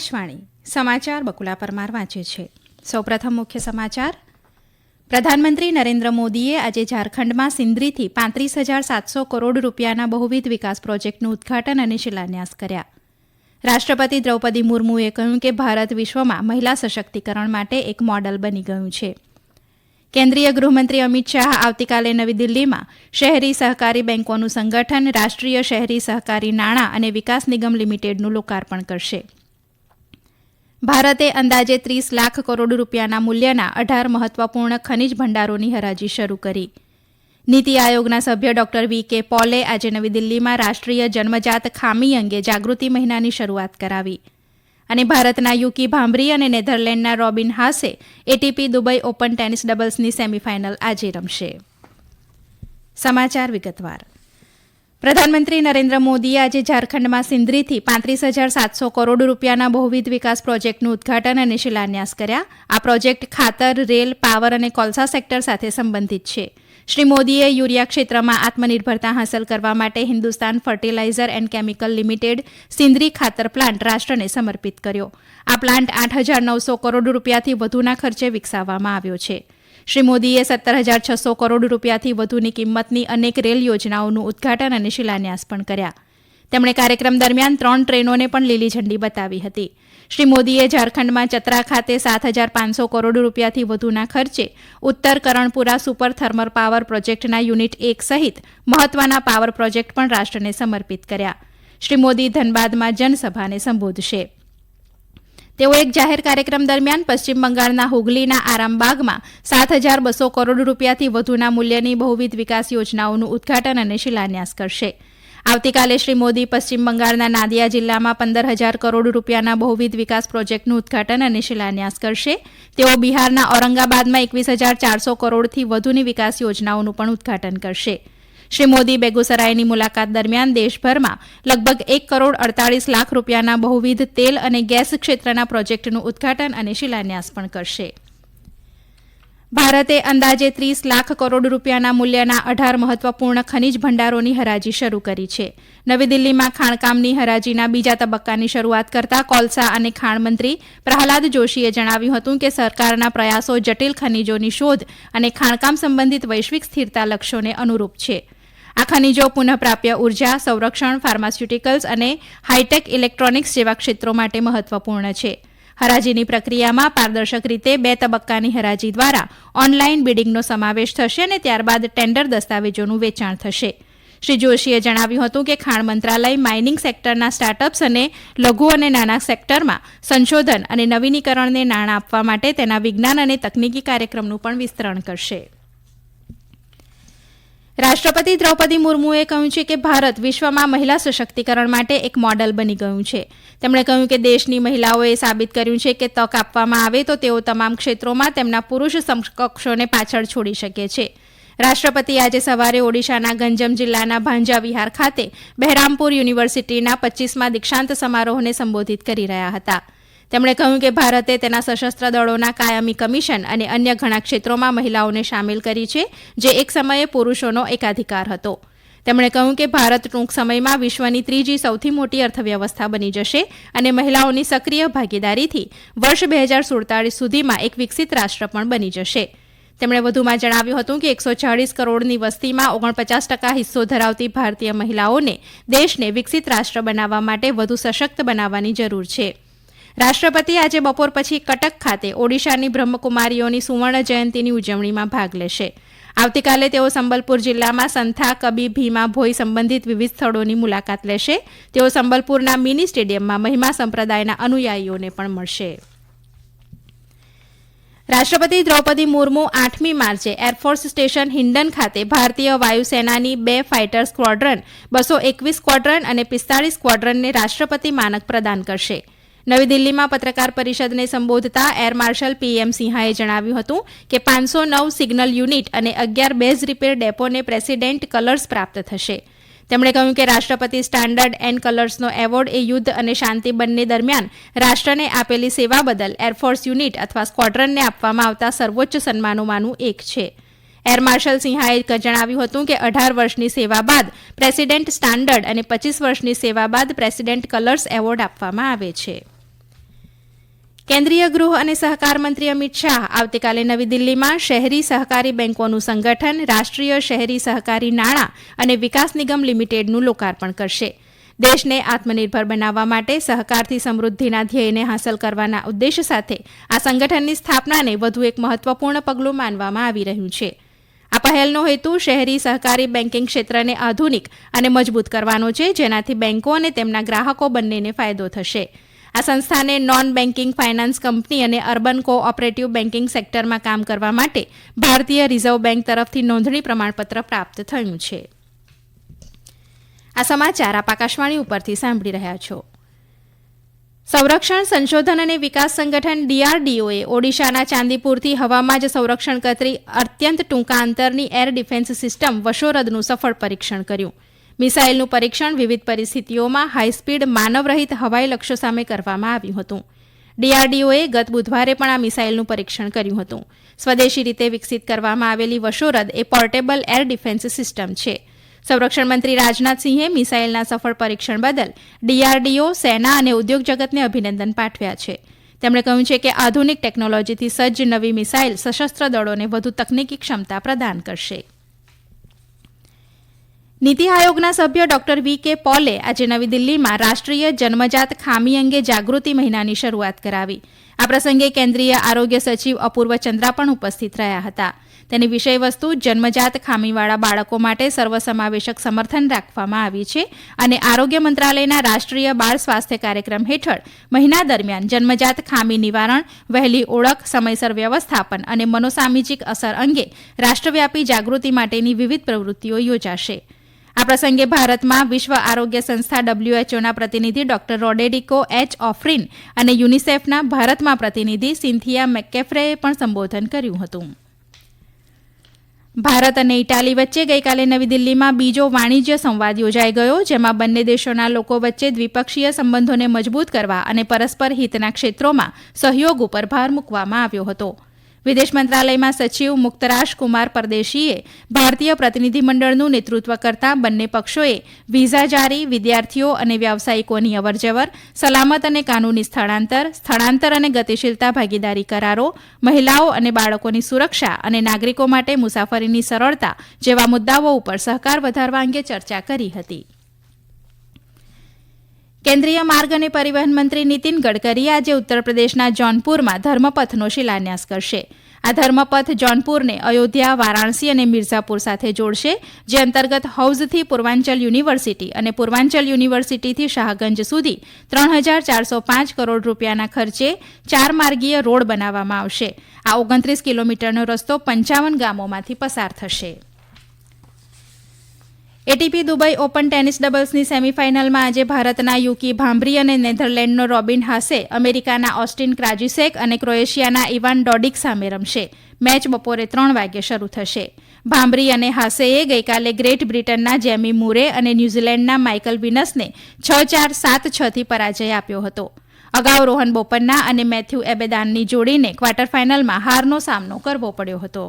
આકાશવાણી સમાચાર બકુલા પરમાર વાંચે છે. સૌપ્રથમ મુખ્ય સમાચાર. પ્રધાનમંત્રી નરેન્દ્ર મોદીએ આજે ઝારખંડમાં સિંદ્રીથી પાંત્રીસ હજાર સાતસો કરોડ રૂપિયાના બહુવિધ વિકાસ પ્રોજેક્ટનું ઉદ્ઘાટન અને શિલાન્યાસ કર્યા. રાષ્ટ્રપતિ દ્રૌપદી મુર્મુએ કહ્યું કે ભારત વિશ્વમાં મહિલા સશક્તિકરણ માટે એક મોડલ બની ગયું છે. કેન્દ્રીય ગૃહમંત્રી અમિત શાહ આવતીકાલે નવી દિલ્હીમાં શહેરી સહકારી બેન્કોનું સંગઠન, રાષ્ટ્રીય શહેરી સહકારી નાણાં અને વિકાસ નિગમ લિમિટેડનું લોકાર્પણ કરશે. ભારતે અંદાજે ત્રીસ લાખ કરોડ રૂપિયાના મૂલ્યના અઢાર મહત્વપૂર્ણ ખનિજ ભંડારોની હરાજી શરૂ કરી. નીતિ આયોગના સભ્ય ડોક્ટર વી કે પોલે આજે નવી દિલ્હીમાં રાષ્ટ્રીય જન્મજાત ખામી અંગે જાગૃતિ મહિનાની શરૂઆત કરાવી. અને ભારતના યુકી ભાંભરી અને નેધરલેન્ડના Robin Haase ATP Dubai Open tennis ડબલ્સની સેમીફાઇનલ આજે રમશે. સમાચાર વિગતવાર. પ્રધાનમંત્રી નરેન્દ્ર મોદીએ આજે ઝારખંડમાં સિંદ્રીથી પાંત્રીસ હજાર સાતસો કરોડ રૂપિયાના બહુવિધ વિકાસ પ્રોજેક્ટનું ઉદઘાટન અને શિલાન્યાસ કર્યા. આ પ્રોજેક્ટ ખાતર, રેલ, પાવર અને કોલસા સેક્ટર સાથે સંબંધિત છે. શ્રી મોદીએ યુરિયા ક્ષેત્રમાં આત્મનિર્ભરતા હાંસલ કરવા માટે Hindustan fertilizer and chemical limited Sindri ખાતર પ્લાન્ટ રાષ્ટ્રને સમર્પિત કર્યો. આ પ્લાન્ટ આઠ હજાર નવસો કરોડ રૂપિયાથી વધુના ખર્ચે વિકસાવવામાં આવ્યો છે. શ્રી મોદીએ સત્તર હજાર છસો કરોડ રૂપિયાથી વધુની કિંમતની અનેક રેલ યોજનાઓનું ઉદઘાટન અને શિલાન્યાસ પણ કર્યા. તેમણે કાર્યક્રમ દરમિયાન ત્રણ ટ્રેનોને પણ લીલી ઝંડી બતાવી હતી. શ્રી મોદીએ ઝારખંડમાં ચતરા ખાતે સાત હજાર પાંચસો કરોડ રૂપિયાથી વધુના ખર્ચે Uttar Karanpura super thermal power પ્રોજેક્ટના યુનિટ એક સહિત મહત્વના પાવર પ્રોજેક્ટ પણ રાષ્ટ્રને સમર્પિત કર્યા. શ્રી મોદી ધનબાદમાં જનસભાને સંબોધશે. તેઓ એક જાહેર કાર્યક્રમ દરમિયાન પશ્ચિમ બંગાળના હુગલીના આરામબાગમાં સાત હજાર બસો કરોડ રૂપિયાથી વધુના મૂલ્યની બહુવિધ વિકાસ યોજનાઓનું ઉદઘાટન અને શિલાન્યાસ કરશે. આવતીકાલે શ્રી મોદી પશ્ચિમ બંગાળના નાદિયા જિલ્લામાં પંદર હજાર કરોડ રૂપિયાના બહુવિધ વિકાસ પ્રોજેક્ટનું ઉદઘાટન અને શિલાન્યાસ કરશે. તેઓ બિહારના ઔરંગાબાદમાં એકવીસ હજાર ચારસો કરોડથી વધુની વિકાસ યોજનાઓનું પણ ઉદઘાટન કરશે. શ્રી મોદી બેગુસરાયની મુલાકાત દરમિયાન દેશભરમાં લગભગ એક કરોડ અડતાળીસ લાખ રૂપિયાના બહુવિધ તેલ અને ગેસ ક્ષેત્રના પ્રોજેક્ટનું ઉદઘાટન અને શિલાન્યાસ પણ કરશે. ભારતે અંદાજે ત્રીસ લાખ કરોડ રૂપિયાના મૂલ્યના અઢાર મહત્વપૂર્ણ ખનીજ ભંડારોની હરાજી શરૂ કરી છે. નવી દિલ્હીમાં ખાણકામની હરાજીના બીજા તબક્કાની શરૂઆત કરતા કોલસા અને ખાણ મંત્રી પ્રહલાદ જોશીએ જણાવ્યું હતું કે સરકારના પ્રયાસો જટિલ ખનીજોની શોધ અને ખાણકામ સંબંધિત વૈશ્વિક સ્થિરતા લક્ષ્યોને અનુરૂપ છે. આ ખનીજો પુનઃપ્રાપ્ય ઊર્જા સંરક્ષણ ફાર્માસ્યુટિકલ્સ અને હાઇટેક ઇલેક્ટ્રોનિક્સ જેવા ક્ષેત્રો માટે મહત્વપૂર્ણ છે. હરાજીની પ્રક્રિયામાં પારદર્શક રીતે બે તબક્કાની હરાજી દ્વારા ઓનલાઇન બિડિંગનો સમાવેશ થશે અને ત્યારબાદ ટેન્ડર દસ્તાવેજોનું વેચાણ થશે. શ્રી જોશીએ જણાવ્યું હતું કે ખાણ મંત્રાલય માઇનિંગ સેક્ટરના સ્ટાર્ટઅપ્સ અને લઘુ અને નાના સેક્ટરમાં સંશોધન અને નવીનીકરણને નાણાં આપવા માટે તેના વિજ્ઞાન અને તકનીકી કાર્યક્રમનું પણ વિસ્તરણ કરશે. રાષ્ટ્રપતિ દ્રૌપદી મુર્મુએ કહ્યું છે કે ભારત વિશ્વમાં મહિલા સશક્તિકરણ માટે એક મોડલ બની ગયું છે. તેમણે કહ્યું કે દેશની મહિલાઓએ સાબિત કર્યું છે કે તક આપવામાં આવે તો તેઓ તમામ ક્ષેત્રોમાં તેમના પુરુષ સમકક્ષોને પાછળ છોડી શકે છે. રાષ્ટ્રપતિ આજે સવારે ઓડિશાના ગંજમ જિલ્લાના ભાંજા વિહાર ખાતે બહેરામપુર યુનિવર્સિટીના પચ્ચીસમાં દીક્ષાંત સમારોહને સંબોધિત કરી રહ્યા હતા. તેમણે કહ્યું કે ભારતે તેના સશસ્ત્ર દળોના કાયમી કમિશન અને અન્ય ઘણા ક્ષેત્રોમાં મહિલાઓને સામેલ કરી છે, જે એક સમયે પુરુષોનો એકાધિકાર હતો. તેમણે કહ્યું કે ભારત ટૂંક સમયમાં વિશ્વની ત્રીજી સૌથી મોટી અર્થવ્યવસ્થા બની જશે અને મહિલાઓની સક્રિય ભાગીદારીથી વર્ષ બે હજાર સુડતાળીસ સુધીમાં એક વિકસિત રાષ્ટ્ર પણ બની જશે. તેમણે વધુમાં જણાવ્યું હતું કે એકસો ચાળીસ કરોડની વસ્તીમાં ઓગણપચાસ ટકા હિસ્સો ધરાવતી ભારતીય મહિલાઓને દેશને વિકસિત રાષ્ટ્ર બનાવવા માટે વધુ સશક્ત બનાવવાની જરૂર છે. રાષ્ટ્રપતિ આજે બપોર પછી કટક ખાતે ઓડિશાની બ્રહ્મકુમારીઓની સુવર્ણ જયંતિની ઉજવણીમાં ભાગ લેશે. આવતીકાલે તેઓ સંબલપુર જિલ્લામાં સંથા, કબી, ભીમા, ભોઈ સંબંધિત વિવિધ સ્થળોની મુલાકાત લેશે. તેઓ સંબલપુરના મિની સ્ટેડિયમમાં મહિમા સંપ્રદાયના અનુયાયીઓને પણ મળશે. રાષ્ટ્રપતિ દ્રૌપદી મુર્મુ આઠમી માર્ચે એરફોર્સ સ્ટેશન હિન્ડન ખાતે ભારતીય વાયુસેનાની બે ફાઇટર સ્ક્વોડ્રન, બસો એકવીસ સ્ક્વોડ્રન અને પિસ્તાળીસ સ્ક્વોડ્રનને રાષ્ટ્રપતિ માનક પ્રદાન કરશે. નવી દિલ્હીમાં પત્રકાર પરિષદને સંબોધતા એર માર્શલ પીએમ સિંહાએ જણાવ્યું હતું કે પાંચસો નવ સિગ્નલ યુનિટ અને અગિયાર બેઝ રિપેર ડેપોને પ્રેસિડેન્ટ કલર્સ પ્રાપ્ત થશે. તેમણે કહ્યું કે રાષ્ટ્રપતિ સ્ટાન્ડર્ડ એન્ડ કલર્સનો એવોર્ડ એ યુદ્ધ અને શાંતિ બંને દરમિયાન રાષ્ટ્રને આપેલી સેવા બદલ એરફોર્સ યુનિટ અથવા સ્ક્વોડ્રનને આપવામાં આવતા સર્વોચ્ચ સન્માનોમાંનું એક છે. એર માર્શલ સિંહાએ જણાવ્યું હતું કે અઢાર વર્ષની સેવા બાદ પ્રેસિડેન્ટ સ્ટાન્ડર્ડ અને પચીસ વર્ષની સેવા બાદ પ્રેસિડેન્ટ કલર્સ એવોર્ડ આપવામાં આવે છે. કેન્દ્રીય ગૃહ અને સહકાર મંત્રી અમિત શાહ આવતીકાલે નવી દિલ્હીમાં શહેરી સહકારી બેંકોનું સંગઠન, રાષ્ટ્રીય શહેરી સહકારી નાણાં અને વિકાસ નિગમ લિમિટેડનું લોકાર્પણ કરશે. દેશને આત્મનિર્ભર બનાવવા માટે સહકારથી સમૃદ્ધિના ધ્યેયને હાંસલ કરવાના ઉદ્દેશ સાથે આ સંગઠનની સ્થાપનાને વધુ એક મહત્વપૂર્ણ પગલું માનવામાં આવી રહ્યું છે. આ પહેલનો હેતુ શહેરી સહકારી બેન્કિંગ ક્ષેત્રને આધુનિક અને મજબૂત કરવાનો છે, જેનાથી બેન્કો અને તેમના ગ્રાહકો બંનેને ફાયદો થશે. આ સંસ્થાને નોન બેન્કિંગ ફાઇનાન્સ કંપની અને અર્બન કો ઓપરેટિવ બેન્કિંગ સેક્ટરમાં કામ કરવા માટે ભારતીય રિઝર્વ બેન્ક તરફથી નોંધણી પ્રમાણપત્ર પ્રાપ્ત થયું છે. આ સમાચાર આપ આકાશવાણી ઉપરથી સાંભળી રહ્યા છો. સંરક્ષણ, સંશોધન અને વિકાસ સંગઠન ડીઆરડીઓએ ઓડિશાના ચાંદીપુરથી હવામાં જ સંરક્ષણ કરતી અત્યંત ટૂંકા અંતરની એર ડિફેન્સ સિસ્ટમ વશોરદનું સફળ પરીક્ષણ કર્યું. મિસાઇલનું પરીક્ષણ વિવિધ પરિસ્થિતિઓમાં હાઈસ્પીડ માનવરહિત હવાઈ લક્ષ્યો સામે કરવામાં આવ્યું હતું. ડીઆરડીઓએ ગત બુધવારે પણ આ મિસાઇલનું પરીક્ષણ કર્યું હતું. સ્વદેશી રીતે વિકસિત કરવામાં આવેલી વશોરદ એ પોર્ટેબલ એર ડિફેન્સ સિસ્ટમ છે. સંરક્ષણ મંત્રી રાજનાથસિંહે મિસાઇલના સફળ પરીક્ષણ બદલ ડીઆરડીઓ, સેના અને ઉદ્યોગ જગતને અભિનંદન પાઠવ્યા છે. તેમણે કહ્યું છે કે આધુનિક ટેકનોલોજીથી સજ્જ નવી મિસાઇલ સશસ્ત્ર દળોને વધુ તકનીકી ક્ષમતા પ્રદાન કરશે. નીતિ આયોગના સભ્ય ડોક્ટર વી કે પોલે આજે નવી દિલ્હીમાં રાષ્ટ્રીય જન્મજાત ખામી અંગે જાગૃતિ મહિનાની શરૂઆત કરાવી. આ પ્રસંગે કેન્દ્રીય આરોગ્ય સચિવ અપૂર્વ ચંદ્રા પણ ઉપસ્થિત રહ્યા હતા. તેની વિષયવસ્તુ જન્મજાત ખામીવાળા બાળકો માટે સર્વસમાવેશક સમર્થન રાખવામાં આવી છે અને આરોગ્ય મંત્રાલયના રાષ્ટ્રીય બાળ સ્વાસ્થ્ય કાર્યક્રમ હેઠળ મહિના દરમિયાન જન્મજાત ખામી નિવારણ, વહેલી ઓળખ, સમયસર વ્યવસ્થાપન અને મનોસામાજિક અસર અંગે રાષ્ટ્રવ્યાપી જાગૃતિ માટેની વિવિધ પ્રવૃત્તિઓ યોજાશે. આ પ્રસંગે ભારતમાં વિશ્વ આરોગ્ય સંસ્થા ડબલ્યુએચઓના પ્રતિનિધિ ડોક્ટર રોડેડિકો એચ ઓફરીન અને યુનિસેફના ભારતમાં પ્રતિનિધિ સિન્થિયા મેકેફ્રેએ પણ સંબોધન કર્યું હતું. ભારત અને ઇટાલી વચ્ચે ગઈકાલે નવી દિલ્હીમાં બીજો વાણિજ્ય સંવાદ યોજાઈ ગયો, જેમાં બંને દેશોના લોકો વચ્ચે દ્વિપક્ષીય સંબંધોને મજબૂત કરવા અને પરસ્પર હિતના ક્ષેત્રોમાં સહયોગ ઉપર ભાર મૂકવામાં આવ્યો હતો. વિદેશ મંત્રાલયમાં સચિવ મુક્તરાશ કુમાર પરદેશીએ ભારતીય પ્રતિનિધિમંડળનું નેતૃત્વ કરતા બંને પક્ષોએ વિઝા જારી, વિદ્યાર્થીઓ અને વ્યાવસાયિકોની અવરજવર, સલામત અને કાનૂની સ્થળાંતર સ્થળાંતર અને ગતિશીલતા ભાગીદારી કરારો, મહિલાઓ અને બાળકોની સુરક્ષા અને નાગરિકો માટે મુસાફરીની સરળતા જેવા મુદ્દાઓ ઉપર સહકાર વધારવા અંગે ચર્ચા કરી હતી. કેન્દ્રીય માર્ગ અને પરિવહન મંત્રી નીતિન ગડકરી આજે ઉત્તર પ્રદેશના જોનપુરમાં ધર્મપથનો શિલાન્યાસ કરશે. આ ધર્મપથ જોનપુરને અયોધ્યા, વારાણસી અને મિર્ઝાપુર સાથે જોડશે, જે અંતર્ગત હૌઝથી પૂર્વાંચલ યુનિવર્સિટી અને પૂર્વાંચલ યુનિવર્સિટીથી શાહગંજ સુધી ત્રણ હજાર ચારસો પાંચ કરોડ રૂપિયાના ખર્ચે ચાર માર્ગીય રોડ બનાવવામાં આવશે. આ ઓગણત્રીસ કિલોમીટરનો રસ્તો પંચાવન ગામોમાંથી પસાર થશે. એટીપી દુબઈ ઓપન ટેનિસ ડબલ્સની સેમીફાઇનલમાં આજે ભારતના યુકી ભાંભરી અને નેધરલેન્ડનો રોબિન હાસે, અમેરિકાના ઓસ્ટિન ક્રાજીસેક અને ક્રોએશિયાના ઇવાન ડોડિક સામે રમશે. મેચ બપોરે ત્રણ વાગે શરૂ થશે. ભાંભરી અને હાસેએ ગઈકાલે ગ્રેટ બ્રિટનના જેમી મુરે અને ન્યૂઝીલેન્ડના માઇકલ વિનસને છ ચાર સાત છથી પરાજય આપ્યો હતો. અગાઉ રોહન બોપન્ના અને મેથ્યુ એબેદાનની જોડીને ક્વાર્ટર ફાઇનલમાં હારનો સામનો કરવો પડ્યો હતો.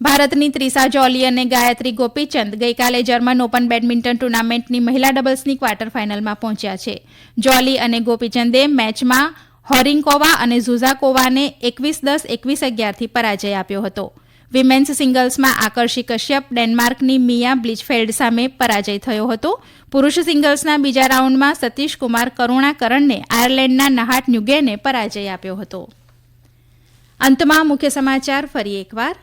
ભારતની ત્રિસા જોલી અને ગાયત્રી ગોપીચંદ ગઈકાલે જર્મન ઓપન બેડમિન્ટન ટુર્નામેન્ટની મહિલા ડબલ્સની ક્વાર્ટર ફાઇનલમાં પહોંચ્યા છે. જોલી અને ગોપીચંદે મેચમાં હોરિંકોવા અને ઝુઝાકોવાને એકવીસ દસ, એકવીસ અગિયારથી પરાજય આપ્યો હતો. વિમેન્સ સિંગલ્સમાં આકર્ષી કશ્યપ ડેનમાર્કની મિયા બ્લિચફેલ્ડ સામે પરાજય થયો હતો. પુરુષ સિંગલ્સના બીજા રાઉન્ડમાં સતીશ કુમાર કરુણાકરણને આયર્લેન્ડના નહાટ ન્યુગેને પરાજય આપ્યો હતો. અંતમાં મુખ્ય સમાચાર ફરી એકવાર.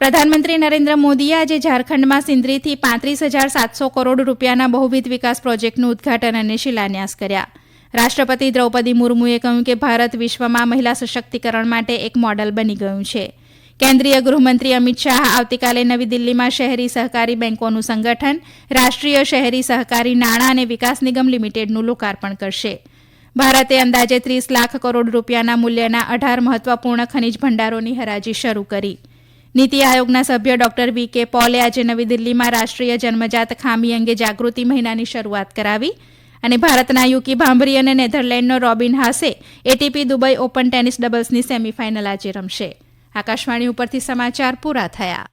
પ્રધાનમંત્રી નરેન્દ્ર મોદીએ આજે ઝારખંડમાં સિંદ્રીથી પાંત્રીસ હજાર સાતસો કરોડ રૂપિયાના બહુવિધ વિકાસ પ્રોજેક્ટનું ઉદઘાટન અને શિલાન્યાસ કર્યા. રાષ્ટ્રપતિ દ્રૌપદી મુર્મુએ કહ્યું કે ભારત વિશ્વમાં મહિલા સશક્તિકરણ માટે એક મોડલ બની ગયું છે. કેન્દ્રીય ગૃહમંત્રી અમિત શાહ આવતીકાલે નવી દિલ્હીમાં શહેરી સહકારી બેન્કોનું સંગઠન, રાષ્ટ્રીય શહેરી સહકારી નાણાં અને વિકાસ નિગમ લિમિટેડનું લોકાર્પણ કરશે. ભારતે અંદાજે ત્રીસ લાખ કરોડ રૂપિયાના મૂલ્યના અઢાર મહત્વપૂર્ણ ખનીજ ભંડારોની હરાજી શરૂ કરી. નીતિ આયોગના સભ્ય ડોક્ટર વી કે પોલે આજે નવી દિલ્હીમાં રાષ્ટ્રીય જન્મજાત ખામી અંગે જાગૃતિ મહિનાની શરૂઆત કરાવી અને ભારતના યુકી ભાંભરી અને નેધરલેન્ડનો Robin Haase ATP Dubai Open tennis ડબલ્સની સેમીફાઇનલ આજે રમશે. આકાશવાણી ઉપરથી સમાચાર પૂરા થયા.